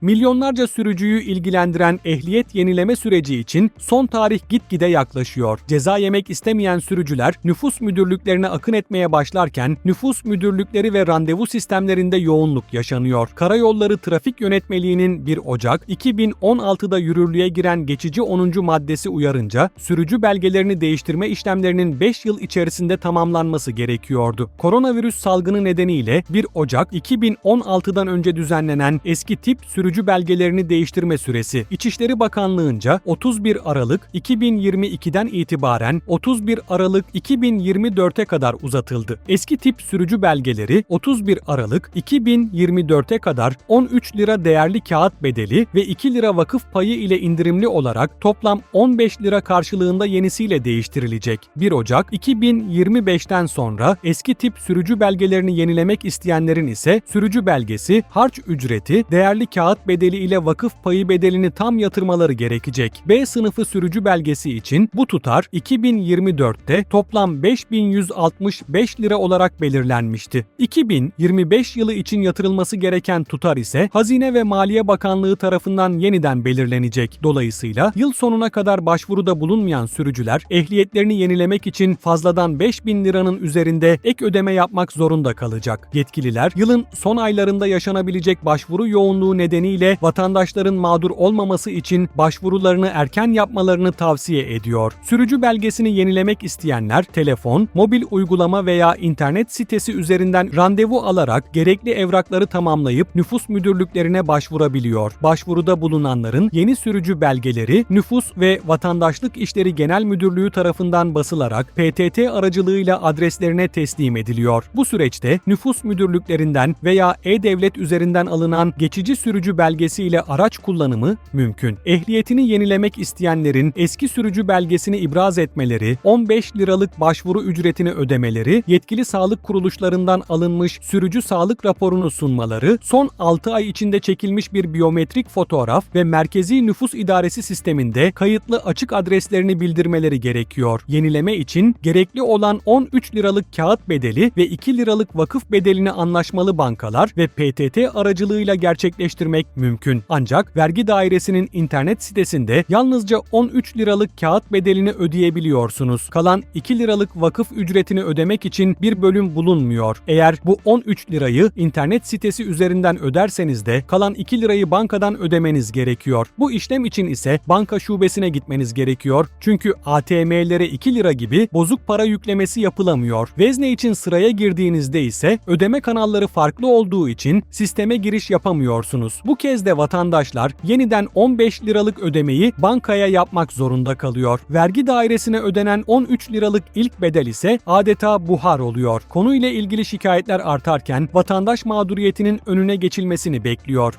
Milyonlarca sürücüyü ilgilendiren ehliyet yenileme süreci için son tarih gitgide yaklaşıyor. Ceza yemek istemeyen sürücüler nüfus müdürlüklerine akın etmeye başlarken nüfus müdürlükleri ve randevu sistemlerinde yoğunluk yaşanıyor. Karayolları Trafik Yönetmeliğinin 1 Ocak 2016'da yürürlüğe giren geçici 10. maddesi uyarınca sürücü belgelerini değiştirme işlemlerinin 5 yıl içerisinde tamamlanması gerekiyordu. Koronavirüs salgını nedeniyle 1 Ocak 2016'dan önce düzenlenen eski tip sürücü belgelerini değiştirme süresi İçişleri Bakanlığı'nca 31 Aralık 2022'den itibaren 31 Aralık 2024'e kadar uzatıldı. Eski tip sürücü belgeleri 31 Aralık 2024'e kadar 13 lira değerli kağıt bedeli ve 2 lira vakıf payı ile indirimli olarak toplam 15 lira karşılığında yenisiyle değiştirilecek. 1 Ocak 2025'ten sonra eski tip sürücü belgelerini yenilemek isteyenlerin ise sürücü belgesi, harç ücreti, değerli kağıt bedeli ile vakıf payı bedelini tam yatırmaları gerekecek. B sınıfı sürücü belgesi için bu tutar 2024'te toplam 5165 lira olarak belirlenmişti. 2025 yılı için yatırılması gereken tutar ise Hazine ve Maliye Bakanlığı tarafından yeniden belirlenecek. Dolayısıyla yıl sonuna kadar başvuruda bulunmayan sürücüler ehliyetlerini yenilemek için fazladan 5000 liranın üzerinde ek ödeme yapmak zorunda kalacak. Yetkililer yılın son aylarında yaşanabilecek başvuru yoğunluğu nedeniyle vatandaşların mağdur olmaması için başvurularını erken yapmalarını tavsiye ediyor. Sürücü belgesini yenilemek isteyenler telefon, mobil uygulama veya internet sitesi üzerinden randevu alarak gerekli evrakları tamamlayıp nüfus müdürlüklerine başvurabiliyor. Başvuruda bulunanların yeni sürücü belgeleri Nüfus ve Vatandaşlık İşleri Genel Müdürlüğü tarafından basılarak PTT aracılığıyla adreslerine teslim ediliyor. Bu süreçte nüfus müdürlüklerinden veya e-devlet üzerinden alınan geçici sürücü belgesi ile araç kullanımı mümkün. Ehliyetini yenilemek isteyenlerin eski sürücü belgesini ibraz etmeleri, 15 liralık başvuru ücretini ödemeleri, yetkili sağlık kuruluşlarından alınmış sürücü sağlık raporunu sunmaları, son 6 ay içinde çekilmiş bir biyometrik fotoğraf ve Merkezi Nüfus İdaresi sisteminde kayıtlı açık adreslerini bildirmeleri gerekiyor. Yenileme için gerekli olan 13 liralık kağıt bedeli ve 2 liralık vakıf bedelini anlaşmalı bankalar ve PTT aracılığıyla gerçekleştirmek mümkün. Ancak vergi dairesinin internet sitesinde yalnızca 13 liralık kağıt bedelini ödeyebiliyorsunuz. Kalan 2 liralık vakıf ücretini ödemek için bir bölüm bulunmuyor. Eğer bu 13 lirayı internet sitesi üzerinden öderseniz de kalan 2 lirayı bankadan ödemeniz gerekiyor. Bu işlem için ise banka şubesine gitmeniz gerekiyor. Çünkü ATM'lere 2 lira gibi bozuk para yüklemesi yapılamıyor. Vezne için sıraya girdiğinizde ise ödeme kanalları farklı olduğu için sisteme giriş yapamıyorsunuz. Bu kez de vatandaşlar yeniden 15 liralık ödemeyi bankaya yapmak zorunda kalıyor. Vergi dairesine ödenen 13 liralık ilk bedel ise adeta buhar oluyor. Konuyla ilgili şikayetler artarken vatandaş mağduriyetinin önüne geçilmesini bekliyor.